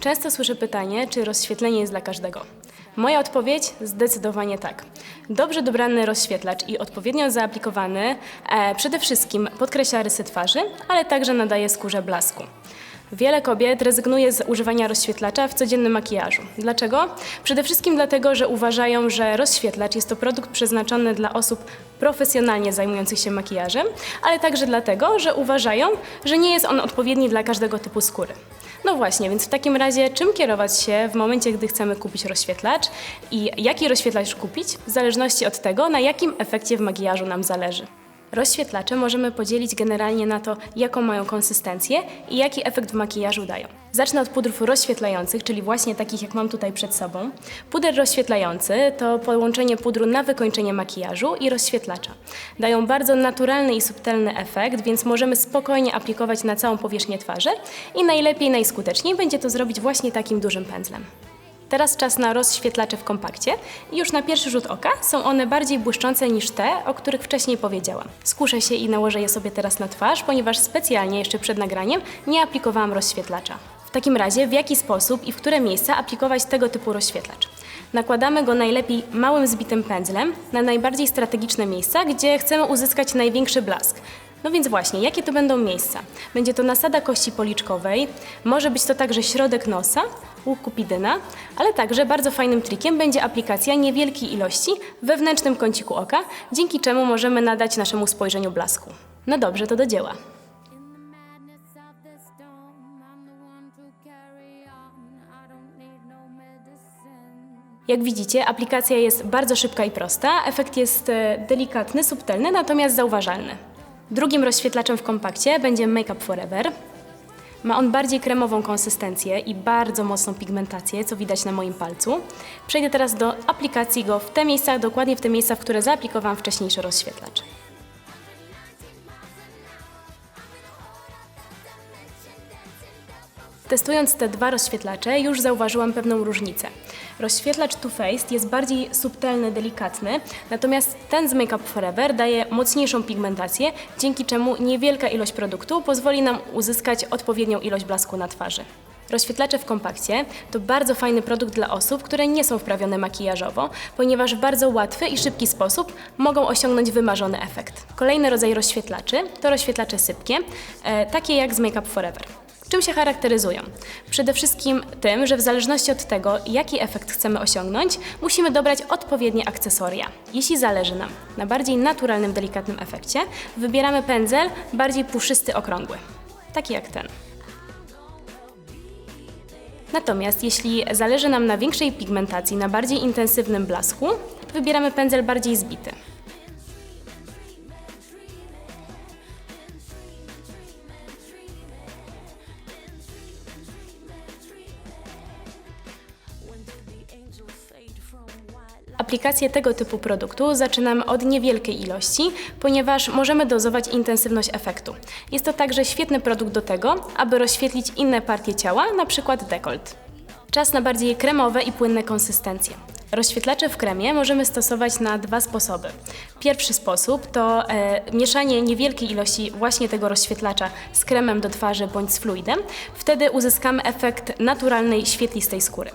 Często słyszę pytanie, czy rozświetlenie jest dla każdego. Moja odpowiedź zdecydowanie tak. Dobrze dobrany rozświetlacz i odpowiednio zaaplikowany e, przede wszystkim podkreśla rysy twarzy, ale także nadaje skórze blasku. Wiele kobiet rezygnuje z używania rozświetlacza w codziennym makijażu. Dlaczego? Przede wszystkim dlatego, że uważają, że rozświetlacz jest to produkt przeznaczony dla osób profesjonalnie zajmujących się makijażem, ale także dlatego, że uważają, że nie jest on odpowiedni dla każdego typu skóry. No właśnie, więc w takim razie czym kierować się w momencie, gdy chcemy kupić rozświetlacz i jaki rozświetlacz kupić, w zależności od tego, na jakim efekcie w makijażu nam zależy. Rozświetlacze możemy podzielić generalnie na to, jaką mają konsystencję i jaki efekt w makijażu dają. Zacznę od pudrów rozświetlających, czyli właśnie takich jak mam tutaj przed sobą. Puder rozświetlający to połączenie pudru na wykończenie makijażu i rozświetlacza. Dają bardzo naturalny i subtelny efekt, więc możemy spokojnie aplikować na całą powierzchnię twarzy i najlepiej, najskuteczniej będzie to zrobić właśnie takim dużym pędzlem. Teraz czas na rozświetlacze w kompakcie i już na pierwszy rzut oka są one bardziej błyszczące niż te, o których wcześniej powiedziałam. Skuszę się i nałożę je sobie teraz na twarz, ponieważ specjalnie jeszcze przed nagraniem nie aplikowałam rozświetlacza. W takim razie w jaki sposób i w które miejsca aplikować tego typu rozświetlacz? Nakładamy go najlepiej małym zbitym pędzlem na najbardziej strategiczne miejsca, gdzie chcemy uzyskać największy blask. No więc właśnie, jakie to będą miejsca? Będzie to nasada kości policzkowej, może być to także środek nosa, łuk kupidyna, ale także bardzo fajnym trikiem będzie aplikacja niewielkiej ilości w wewnętrznym kąciku oka, dzięki czemu możemy nadać naszemu spojrzeniu blasku. No dobrze, to do dzieła. Jak widzicie, aplikacja jest bardzo szybka i prosta, efekt jest e, delikatny, subtelny, natomiast zauważalny. Drugim rozświetlaczem w kompakcie będzie Make Up Forever. Ma on bardziej kremową konsystencję i bardzo mocną pigmentację, co widać na moim palcu. Przejdę teraz do aplikacji go w te miejsca, dokładnie w te miejsca, w które zaaplikowałam wcześniejszy rozświetlacz. Testując te dwa rozświetlacze, już zauważyłam pewną różnicę. Rozświetlacz Too Faced jest bardziej subtelny, delikatny, natomiast ten z Make Up Forever daje mocniejszą pigmentację, dzięki czemu niewielka ilość produktu pozwoli nam uzyskać odpowiednią ilość blasku na twarzy. Rozświetlacze w kompakcie to bardzo fajny produkt dla osób, które nie są wprawione makijażowo, ponieważ w bardzo łatwy i szybki sposób mogą osiągnąć wymarzony efekt. Kolejny rodzaj rozświetlaczy to rozświetlacze sypkie, e, takie jak z Make Up Forever. Czym się charakteryzują? Przede wszystkim tym, że w zależności od tego, jaki efekt chcemy osiągnąć, musimy dobrać odpowiednie akcesoria. Jeśli zależy nam na bardziej naturalnym, delikatnym efekcie, wybieramy pędzel bardziej puszysty, okrągły, taki jak ten. Natomiast jeśli zależy nam na większej pigmentacji, na bardziej intensywnym blasku, wybieramy pędzel bardziej zbity. Aplikację tego typu produktu zaczynamy od niewielkiej ilości, ponieważ możemy dozować intensywność efektu. Jest to także świetny produkt do tego, aby rozświetlić inne partie ciała, np. dekolt. Czas na bardziej kremowe i płynne konsystencje. Rozświetlacze w kremie możemy stosować na dwa sposoby. Pierwszy sposób to e, mieszanie niewielkiej ilości właśnie tego rozświetlacza z kremem do twarzy bądź z fluidem. Wtedy uzyskamy efekt naturalnej, świetlistej skóry.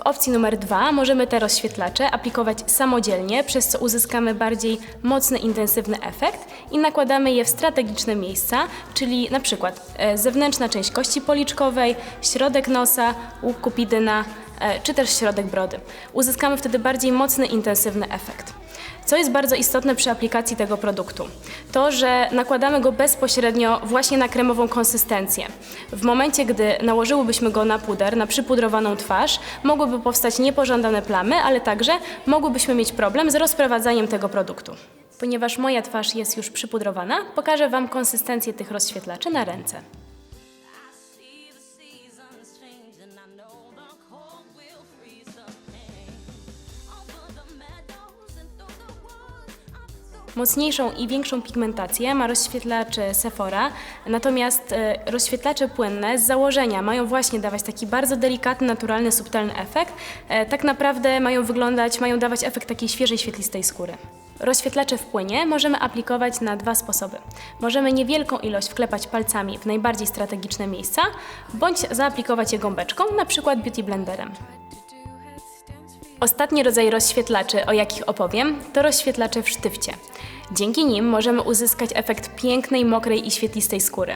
W opcji numer dwa możemy te rozświetlacze aplikować samodzielnie, przez co uzyskamy bardziej mocny, intensywny efekt i nakładamy je w strategiczne miejsca, czyli przykład e, zewnętrzna część kości policzkowej, środek nosa, łuk kupidyna, e, czy też środek brody. Uzyskamy wtedy bardziej mocny, intensywny efekt. Co jest bardzo istotne przy aplikacji tego produktu? To, że nakładamy go bezpośrednio właśnie na kremową konsystencję. W momencie, gdy nałożyłybyśmy go na puder, na przypudrowaną twarz, mogłyby powstać niepożądane plamy, ale także mogłybyśmy mieć problem z rozprowadzaniem tego produktu. Ponieważ moja twarz jest już przypudrowana, pokażę Wam konsystencję tych rozświetlaczy na ręce. Mocniejszą i większą pigmentację ma rozświetlacz Sephora, natomiast e, rozświetlacze płynne z założenia mają właśnie dawać taki bardzo delikatny, naturalny, subtelny efekt. E, Tak naprawdę mają wyglądać, mają dawać efekt takiej świeżej, świetlistej skóry. Rozświetlacze w płynie możemy aplikować na dwa sposoby. Możemy niewielką ilość wklepać palcami w najbardziej strategiczne miejsca, bądź zaaplikować je gąbeczką, na przykład beauty blenderem. Ostatni rodzaj rozświetlaczy, o jakich opowiem, to rozświetlacze w sztywcie. Dzięki nim możemy uzyskać efekt pięknej, mokrej i świetlistej skóry.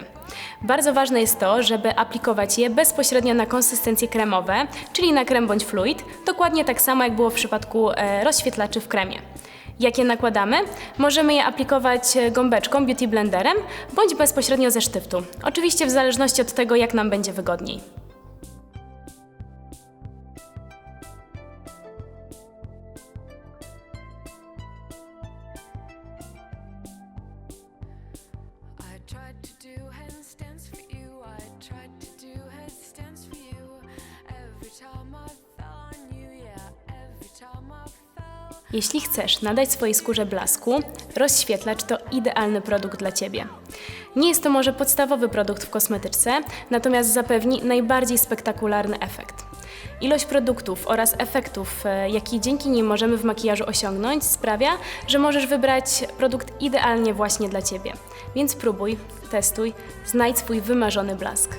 Bardzo ważne jest to, żeby aplikować je bezpośrednio na konsystencje kremowe, czyli na krem bądź fluid, dokładnie tak samo jak było w przypadku e, rozświetlaczy w kremie. Jak je nakładamy? Możemy je aplikować e, gąbeczką, beauty blenderem, bądź bezpośrednio ze sztywtu. Oczywiście w zależności od tego, jak nam będzie wygodniej. Jeśli chcesz nadać swojej skórze blasku, rozświetlacz to idealny produkt dla Ciebie. Nie jest to może podstawowy produkt w kosmetyczce, natomiast zapewni najbardziej spektakularny efekt. Ilość produktów oraz efektów, e, jakie dzięki nim możemy w makijażu osiągnąć, sprawia, że możesz wybrać produkt idealnie właśnie dla Ciebie. Więc próbuj, testuj, znajdź swój wymarzony blask.